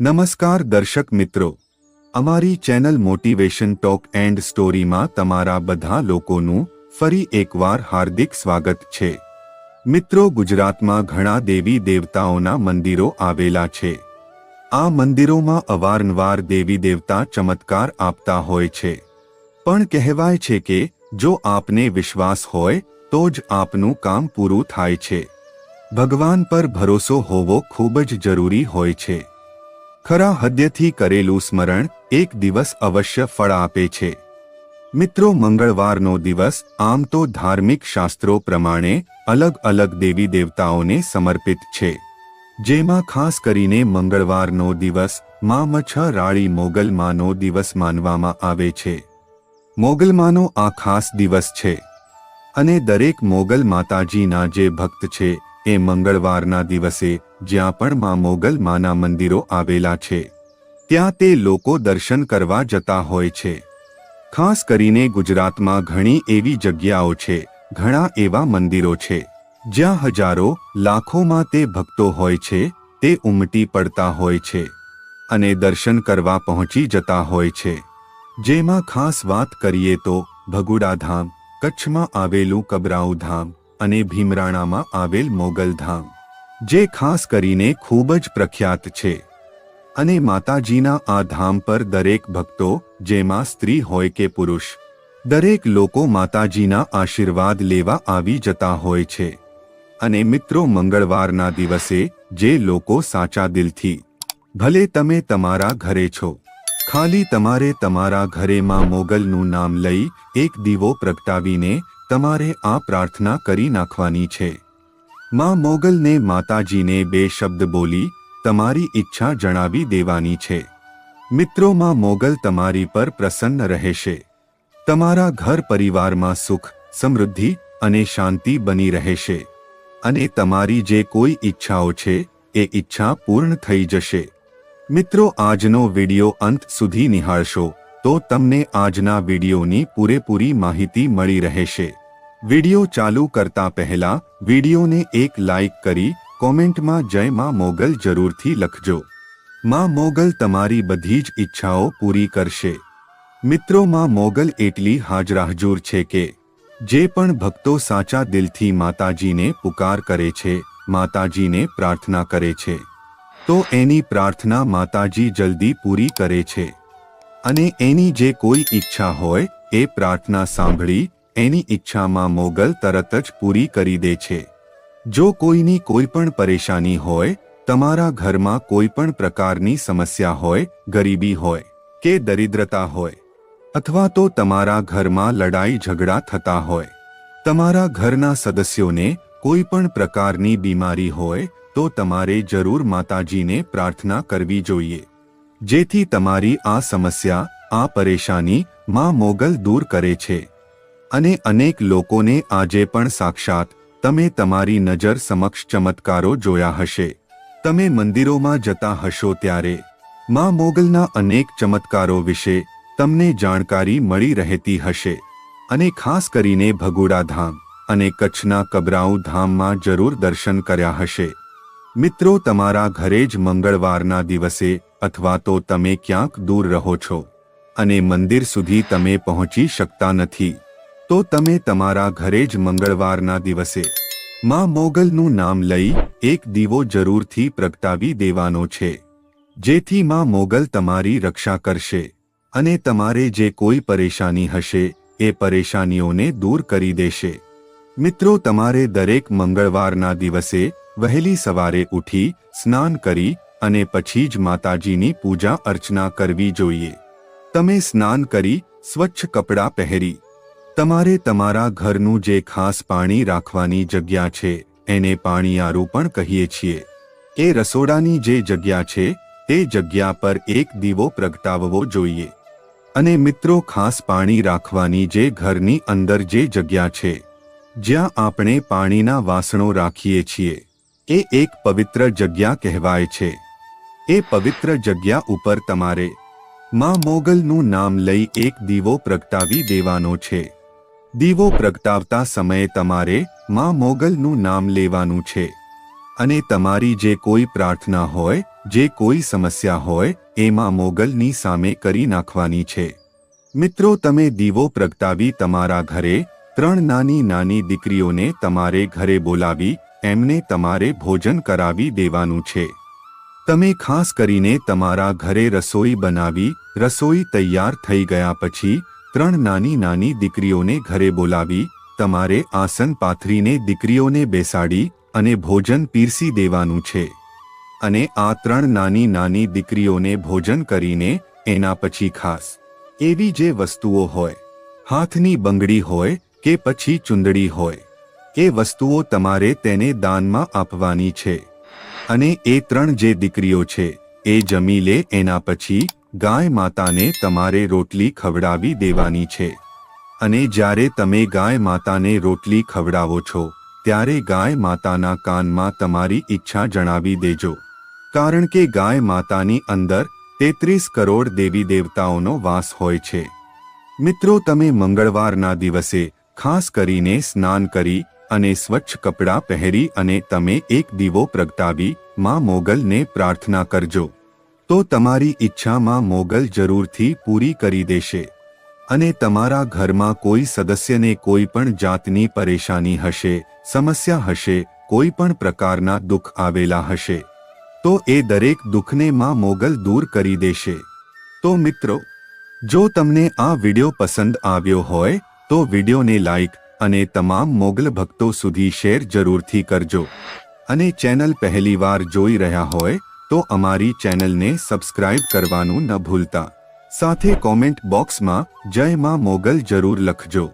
નમસ્કાર દર્શક મિત્રો. અમારી ચેનલ મોટિવેશન ટોક એન્ડ સ્ટોરીમાં તમારા બધા લોકોનું ફરી એકવાર હાર્દિક સ્વાગત છે. મિત્રો, ગુજરાતમાં ઘણા દેવી દેવતાઓના મંદિરો આવેલા છે. આ મંદિરોમાં અવારનવાર દેવી દેવતા ચમત્કાર આપતા હોય છે. પણ કહેવાય છે કે, જો આપને વિશ્વાસ હોય, તો જ આપનું કામ પૂરું થાય છે. ભગવાન પર ભરોસો હોવો ખૂબ જ જરૂરી હોય છે. ખરા હદ્યથી કરેલું સ્મરણ એક દિવસ અવશ્ય ફળ આપે છે. મિત્રો, મંગળવારનો દિવસ આમ તો ધાર્મિક શાસ્ત્રો પ્રમાણે અલગ અલગ દેવી દેવતાઓને સમર્પિત છે. જેમાં ખાસ કરીને મંગળવારનો દિવસ મા રાળી મોગલમાનો દિવસ માનવામાં આવે છે. મોગલમાનો આ ખાસ દિવસ છે. અને દરેક મોગલ માતાજીના જે ભક્ત છે, એ મંગળવારના દિવસે જ્યાં પણ મા મોગલ માના મંદિરો આવેલા છે, ત્યાં તે લોકો દર્શન કરવા જતા હોય છે. ખાસ કરીને ગુજરાતમાં ઘણી એવી જગ્યાઓ છે, ઘણા એવા મંદિરો છે, જ્યાં હજારો, લાખોમાં તે ભક્તો હોય છે, તે ઉમટી પડતા હોય છે, અને દર્શન કરવા પહોંચી જતા હોય છે. જેમાં ખાસ વાત કરીએ તો ભગુડા ધામ કચ્છમાં આવેલું કબરાઉ ધામ અને ભીમરાણામાં આવેલ મોગલ ધામ જે ખાસ કરીને ખૂબ જ પ્રખ્યાત છે. અને માતાજીના આ ધામ પર દરેક ભક્તો, જેમાં સ્ત્રી હોય કે પુરુષ, દરેક લોકો માતાજીના આશીર્વાદ લેવા આવી જતા હોય છે. અને મિત્રો, મંગળવારના દિવસે જે લોકો સાચા દિલથી, ભલે તમે તમારા ઘરે છો, ખાલી તમારે તમારા ઘરેમાં મોગલનું નામ લઈ એક દીવો પ્રગટાવીને તમારે આ પ્રાર્થના કરી નાખવાની છે. માં મોગલને માતાજીને બે શબ્દ બોલી, તમારી ઈચ્છા જણાવી દેવાની છે. મિત્રોમાં મોગલ તમારી પર પ્રસન્ન રહેશે. તમારા ઘર પરિવારમાં સુખ, સમૃદ્ધિ અને શાંતિ બની રહેશે. અને તમારી જે કોઈ ઈચ્છાઓ છે, એ ઈચ્છા પૂર્ણ થઈ જશે. મિત્રો, આજનો વિડિયો અંત સુધી નિહાળશો, તો તમને આજના વિડિયોની પૂરેપૂરી માહિતી મળી રહેશે. વિડિયો ચાલુ કરતા પહેલા વિડિયોને એક લાઇક કરી કોમેન્ટમાં જય માં મોગલ જરૂરથી લખજો. માં મોગલ તમારી બધી જ ઈચ્છાઓ પૂરી કરશે. મિત્રો માં મોગલ એટલી હાજરાહજૂર છે કે, જે પણ ભક્તો સાચા દિલથી માતાજીને પુકાર કરે છે, માતાજીને પ્રાર્થના કરે છે, તો એની પ્રાર્થના માતાજી જલ્દી પૂરી કરે છે. અને એની જે કોઈ ઈચ્છા હોય, એ પ્રાર્થના સાંભળી એની ઈચ્છામાં મોગલ તરત જ પૂરી કરી દે છે. જો કોઈની કોઈ પણ પરેશાની હોય, તમારા ઘરમાં કોઈ પણ પ્રકારની સમસ્યા હોય, ગરીબી હોય કે દરિદ્રતા હોય, અથવા તો તમારા ઘરમાં લડાઈ ઝઘડા થતા હોય, તમારા ઘરના સદસ્યોને કોઈ પણ પ્રકારની બીમારી હોય, તો તમારે જરૂર માતાજીને પ્રાર્થના કરવી જોઈએ. જેથી તમારી આ સમસ્યા, આ પરેશાની માં મોગલ દૂર કરે છે. અને અનેક લોકોને આજે પણ સાક્ષાત તમે તમારી નજર સમક્ષ ચમત્કારો જોયા હશે. તમે મંદિરોમાં જતા હશો ત્યારે મા મોગલના અનેક ચમત્કારો વિશે તમને જાણકારી મળી રહેતી હશે. અને ખાસ કરીને ભગુડા ધામ અને કચ્છના કબરાઉ ધામમાં જરૂર દર્શન કર્યા હશે. મિત્રો, તમારા ઘરે જ મંગળવારના દિવસે અથવા તો તમે ક્યાંક દૂર રહો છો અને મંદિર સુધી તમે પહોંચી શકતા નથી. તો તમે તમારા ઘરે જ મંગળવારના દિવસે માં મોગલનું નામ લઈ એક દીવો જરૂરથી પ્રગટાવી દેવાનો છે, જેથી માં મોગલ તમારી રક્ષા કરશે અને તમારે જે કોઈ પરેશાની હશે એ પરેશાનીઓને દૂર કરી દેશે. મિત્રો, તમારે દરેક મંગળવારના દિવસે વહેલી સવારે ઉઠી સ્નાન કરી અને પછી જ માતાજીની પૂજા અર્ચના કરવી જોઈએ. તમે સ્નાન કરી સ્વચ્છ કપડાં પહેરી તમારે તમારા ઘરનું જે ખાસ પાણી રાખવાની જગ્યા છે, એને પાણીયારું પણ કહીએ છીએ. એ રસોડાની જે જગ્યા છે, તે જગ્યા પર એક દીવો પ્રગટાવવો જોઈએ. અને મિત્રો ખાસ પાણી રાખવાની જે ઘરની અંદર જે જગ્યા છે, જ્યાં આપણે પાણીના વાસણો રાખીએ છીએ, એ એક પવિત્ર જગ્યા કહેવાય છે. એ પવિત્ર જગ્યા ઉપર તમારે માં મોગલનું નામ લઈ એક દીવો પ્રગટાવી દેવાનો છે. દીવો પ્રગટાવતા સમયે તમારે માં મોગલનું નામ લેવાનું છે. અને તમારી જે કોઈ પ્રાર્થના હોય, જે કોઈ સમસ્યા હોય એમાં મોગલની સામે કરી નાખવાની છે. મિત્રો, તમે દીવો પ્રગટાવી તમારા ઘરે ત્રણ નાની નાની દીકરીઓને તમારે ઘરે બોલાવી, એમને તમારે ભોજન કરાવી દેવાનું છે. તમે ખાસ કરીને તમારા ઘરે રસોઈ બનાવી, રસોઈ તૈયાર થઈ ગયા પછી ત્રણ નાની નાની દીકરીઓને ઘરે બોલાવી, તમારે આસન પાથરીને દીકરીઓને બેસાડી અને ભોજન પીરસી દેવાનું છે. અને આ ત્રણ નાની નાની દીકરીઓને ભોજન કરીને એના પછી ખાસ. એવી જે વસ્તુઓ હોય. હાથની બંગડી હોય કે પછી ચુંદડી હોય. એ વસ્તુઓ તમારે તેને દાનમાં આપવાની છે. અને એ ત્રણ જે દીકરીઓ છે, એ જમી લે એના પછી ગાય માતાને તમારે રોટલી ખવડાવી દેવાની છે. અને જ્યારે તમે ગાય માતાને રોટલી ખવડાવો છો, ત્યારે ગાય માતાના કાનમાં તમારી ઈચ્છા જણાવી દેજો. કારણ કે ગાય માતાની અંદર તેત્રીસ કરોડ દેવી દેવતાઓનો વાસ હોય છે. મિત્રો, તમે મંગળવારના દિવસે ખાસ કરીને સ્નાન કરી અને સ્વચ્છ કપડાં પહેરી અને તમે એક દીવો પ્રગટાવી માં મોગલને પ્રાર્થના કરજો. તો તમારી ઈચ્છામાં મોગલ જરૂરથી પૂરી કરી દેશે. અને તમારા ઘરમાં કોઈ સદસ્યને કોઈ પણ જાતની પરેશાની હશે, સમસ્યા હશે, કોઈ પણ પ્રકારના દુઃખ આવેલા હશે. તો એ દરેક દુઃખને માં મોગલ દૂર કરી દેશે. તો મિત્રો, જો તમને આ વિડિયો પસંદ આવ્યો હોય, તો વિડિયોને લાઇક અને તમામ મોગલ ભક્તો સુધી શેર જરૂરથી કરજો. અને ચેનલ પહેલીવાર જોઈ રહ્યા હોય તો અમારી ચેનલને સબસ્ક્રાઇબ કરવાનું ન ભૂલતા. સાથે કોમેન્ટ બોક્સમાં જય માં મોગલ જરૂર લખજો.